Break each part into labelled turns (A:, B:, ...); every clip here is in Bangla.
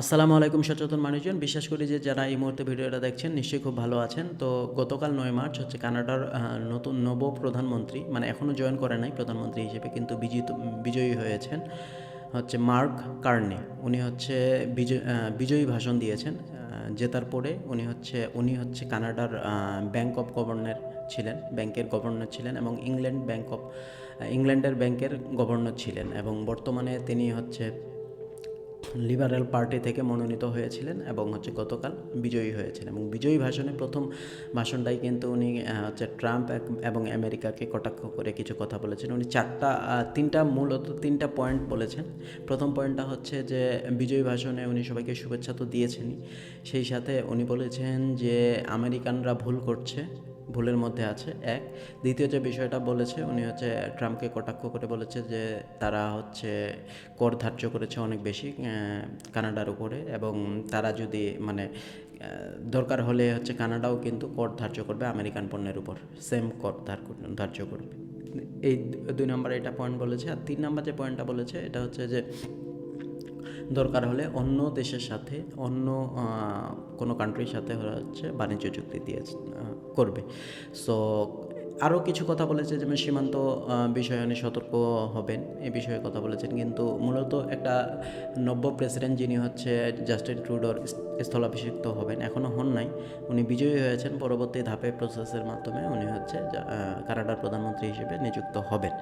A: আসসালামু আলাইকুম সচেতন মানুষজন। বিশ্বাস করি যে যারা এই মুহূর্তে ভিডিওটা দেখছেন, নিশ্চয়ই খুব ভালো আছেন। তো গতকাল নয় মার্চ হচ্ছে কানাডার নতুন নব প্রধানমন্ত্রী মানে এখনও জয়েন করে নাই প্রধানমন্ত্রী হিসেবে, কিন্তু বিজিত, বিজয়ী হয়েছেন হচ্ছে মার্ক কার্নে। উনি হচ্ছে বিজয় বিজয়ী ভাষণ দিয়েছেন জেতার পরে উনি হচ্ছে উনি হচ্ছে কানাডার ব্যাংক অফ গভর্নর ছিলেন, ব্যাংকের গভর্নর ছিলেন এবং ইংল্যান্ড ব্যাংক অফ ইংল্যান্ডের ব্যাংকের গভর্নর ছিলেন এবং বর্তমানে তিনি হচ্ছে লিবারেল পার্টি থেকে মনোনীত হয়েছিলেন এবং হচ্ছে গতকাল বিজয়ী হয়েছিলেন এবং বিজয়ী ভাষণে প্রথম ভাষণটাই কিন্তু উনি হচ্ছে ট্রাম্প এবং আমেরিকাকে কটাক্ষ করে কিছু কথা বলেছেন। উনি চারটা তিনটা মূলত তিনটা পয়েন্ট বলেছেন। প্রথম পয়েন্টটা হচ্ছে যে বিজয়ী ভাষণে উনি সবাইকে শুভেচ্ছা তো দিয়েছেনই। সেই সাথে উনি বলেছেন যে আমেরিকানরা ভুল করছে। ভুলের মধ্যে আছে, এক। দ্বিতীয় যে বিষয়টা বলেছে, উনি হচ্ছে ট্রাম্পকে কটাক্ষ করে বলেছে যে তারা হচ্ছে কর ধার্য করেছে অনেক বেশি কানাডার উপরে এবং তারা যদি মানে দরকার হলে হচ্ছে কানাডাও কিন্তু কর ধার্য করবে আমেরিকান পণ্যের উপর, সেম কর ধার কর- ধার্য করবে। এই দুই নম্বর এটা পয়েন্ট বলেছে। আর তিন নম্বর যে পয়েন্টটা বলেছে, এটা হচ্ছে যে দরকার হলে অন্য দেশের সাথে, অন্য কোনো কান্ট্রির সাথে হচ্ছে বাণিজ্য চুক্তি দিয়ে করবে। সো আরও কিছু কথা বলেছে যেমন সীমান্ত বিষয়ে উনি সতর্ক হবেন এই বিষয়ে কথা বলেছেন। কিন্তু মূলত একটা নব্য প্রেসিডেন্ট যিনি হচ্ছে জাস্টিন ট্রুডোর স্থলাভিষিক্ত হবেন এখনও হন নাই। উনি বিজয়ী হয়েছেন, পরবর্তী ধাপে প্রসেসের মাধ্যমে উনি হচ্ছে কানাডার প্রধানমন্ত্রী হিসেবে নিযুক্ত হবেন।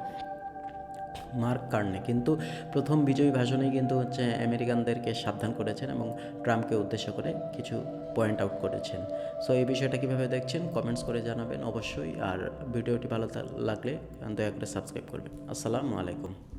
A: Mark Carney. কিন্তু প্রথম বিজয়ী ভাষণেই কিন্তু হচ্ছে আমেরিকানদেরকে সাবধান করেছেন এবং ট্রাম্পকে উদ্দেশ্য করে কিছু পয়েন্ট আউট করেছেন। সো এই বিষয়টা কীভাবে দেখছেন? কমেন্টস করে জানাবেন অবশ্যই। আর ভিডিওটি ভালো লাগলে দয়া করে সাবস্ক্রাইব করবেন। আসসালামু আলাইকুম।